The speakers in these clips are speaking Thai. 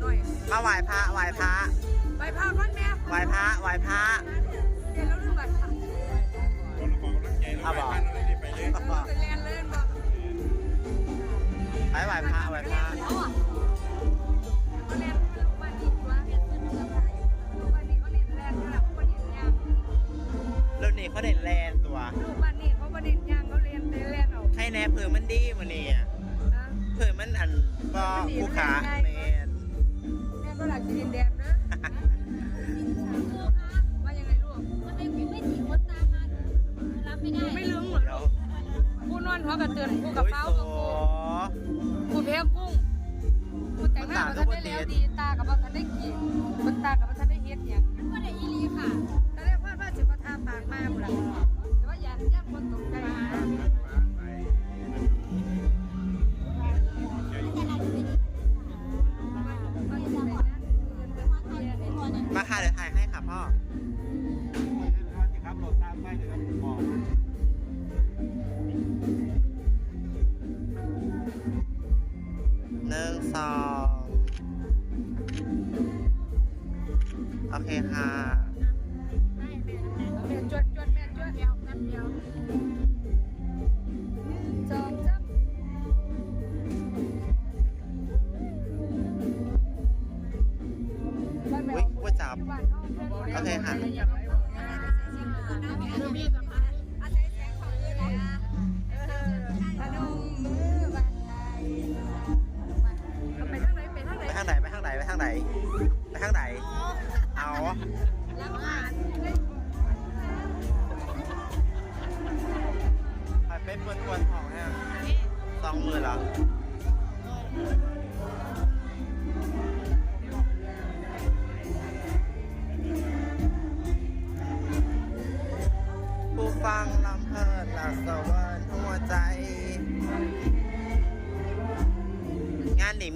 หน่อยมาไหว้พระไหว้พระไปพาก้อนแม่ไหว้พระไหว้พระเดี๋ยวเราลืมบัตรค่ะคนบอกกำลังใจแล้วไปบ้านอะไรนี่ไปเลยเราไปเรียนเล่นบอกไปไหว้พระไหว้พระเขาเรียนลูกบ้านอีกว่าลูกบ้านนี้เขาเรียนแรงอยู่แล้วเขาเรียนยางรุ่นนี้เขาเด่นแลนตัวลูกบ้านนี้เขาเรียนยางเขาเรียนเรียนเอาให้แน่เผื่อมันดีมันนี่อะนะเผื่อมันอันก็ผู้ขาแมนแม่ก็หลัก ดินแดงนะว่ายังไงลูกทำไมคุณไม่ถีคนตามมารับไม่ได้ไม่ลืมเหมือนเดี๋ยว ผู้นอนหัวกระเตือนผู้กระโอ้ยเป๋า มาค่ะเดี๋ยวถ่ายให้ค่ะพ่อครับรถตามไปเลยครับผมบอกหนึ่งสองโอเคค่ะ โอเคค่ะพนมมือบ้านไทยไปทางไหนไปทางไหนไปทางไหนไปทางไหนไปทางไหนไปทางไหน เอา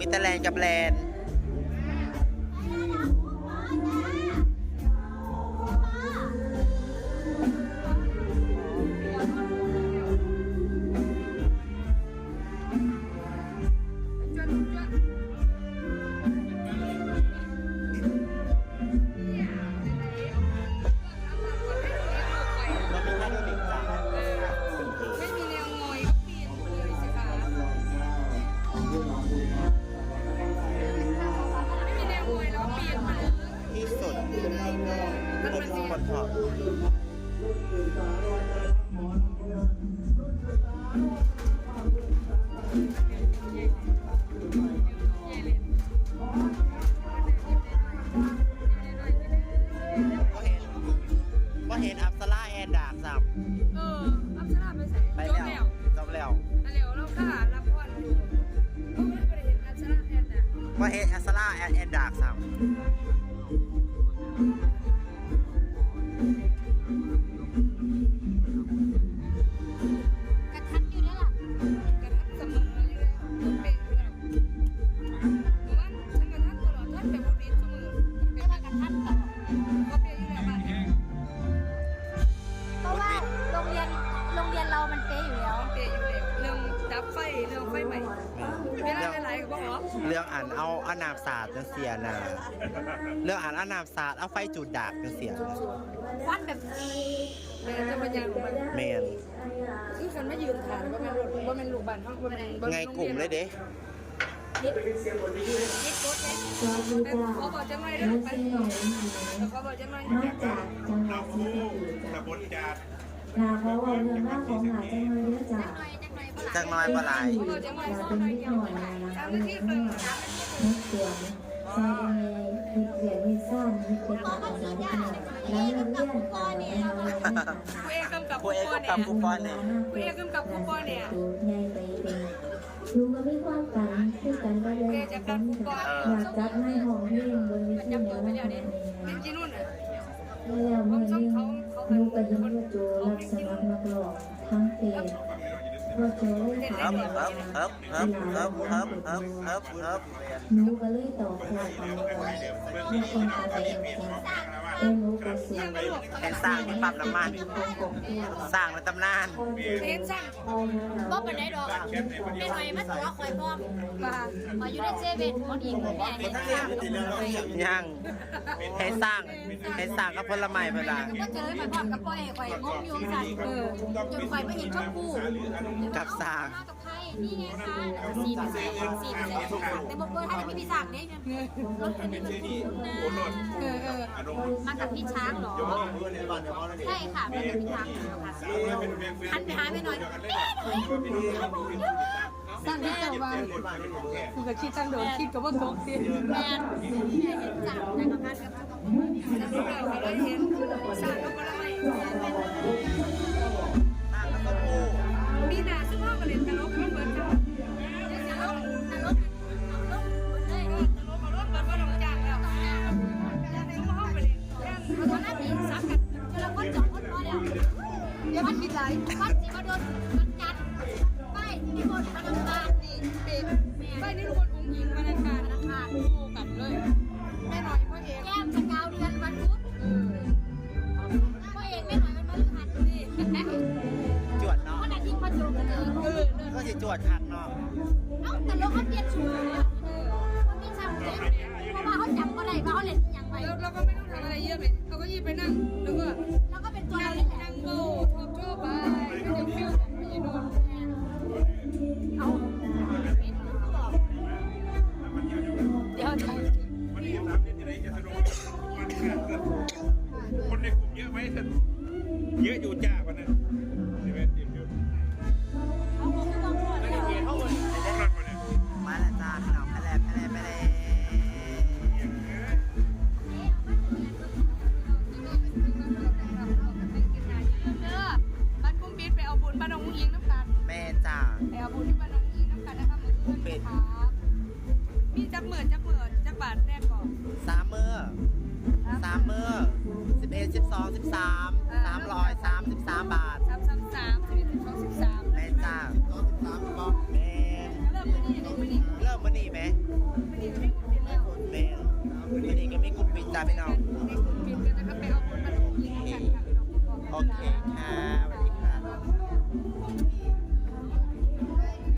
มีแต่แลนกับแลนจ คนคนพอก็เห็นก็เห็นอัปสราแอนดากซ้เอออัพชราไปใส่ำไปจบแล้แล้ววจบแล้วแล้วเดี๋ยวเราค่ะรับพรอยู่เขาไม่ได้เห็นอัพชราแอนน่ะก็เห็นอัปสราแอน บอกเหรอเรื่องอ่านเอาอานาบศาสตร์จังเสียนะเรื่องอ่านอานาบศาสตร์เอาไฟจุดดาบจังเสียนะควันแบบแม่จะมายังมันเมนคือคันไม่ยืนถ่ายว่าแม่นรถว่าแม่นลูกบ้านเขาว่าแม่นไงกลุ่มเลยเด้นิดโคตรเลยแต่ขอบอกจังไรเด้อไปแต่ขอบอกจังไรมาจากจังหวัดศรีสะเกษจ้ะตะบนจาด นางว่าว่าเรื่องราของหลานจังเลยเยอะจ้ะจักน้อยบ่หลายเราเป็นนิดหน่อยนะนะเรื่องนี้นิดเดียวซอยเลยนิดเดียวนิดสั้นนิดเป็นตาของเราเนี่ยแล้วเรื่องเรื่องเราเนี่ยผู้เอกกำกับผู้เอกกำกับผู้ปอนเนี่ยผู้เอกกำกับผู้ปอนเนี่ยง่ายไปเองดูก็ไม่ความกันคือกันก็เลยอยากจัดให้ห้องเรียนบนวิธีเหนือแล้วเนี่ยจริงๆนู่นเนี่ยแล้วเมื่อนี้ นูก็ยังว่าโจรับสมัครนักร้องทั้งเพจว่าโจเลยถาเอิมบเอิบเอิบเอิบเอิบเอิบเอิบเอิบเอิบหนูก็เลยตอบกลับไปว่าม่คนไปเองจ้ะเอ็นรู้ก็ สูงยังกระโดดแอนสร้างที่ปั๊บน้ำมันสร้างในตำนานเห็นสั่งบ่เป็นไรดอกแม่หน่อยมาตัวคอยพร้อมว่ามาอยู่ในเซเว่นคนอีกแม่เห็นจ้ายังให้สร้างให้สร้างกับผลไม้เวลาก็เจอมาพร้อมกับป้อยคอยงงอยู่สั่นเออจนคอยไม่เห็นชมพู่กับสร้างกับใครนี่ไงคะสีมันสีสีมันเลยแต่บอกเบอร์ถ้าจะไม่มีสั่งเนี่ยรถคันนี้มันคุ้นนะมากับพี่ช้างเหรอ ใช่ค่ะมากับพี่ช้างค่ะหันไปหาไปหน่อยแม่หน่อยสั่งที่เจ้าว่าคือกับคิดจังโดนคิดกับว่าตกสิแม่เห็นจังแต่กับพันกับแล้วก็ได้เห็นสั่งก็บ่ได้ ก็จะจวดคักเนาะเอ้าแต่เราเขาเปลี่ยนชุดแล้วคนที่ทำเลยเพราะว่าเขาจำก็ได้ว่าเขาเล่นอย่างไรแล้วเราก็ไม่ต้องทำอะไรเยอะเลยเขาก็ยีไปนั่ง แล้วก็แล้วก็เป็นตัวนั่เรางเล่นแหละ นั่งโบท เอาบุญที่บ้านน้องอิงน้ำกันนะคะมือเพื่อนครับมีจักหมื่นจักหมื่นจักบาทแรกก่อนสามมือสามมือสิบเอ็ดสิบสองสิบสามสามร้อยสามสิบสามบาท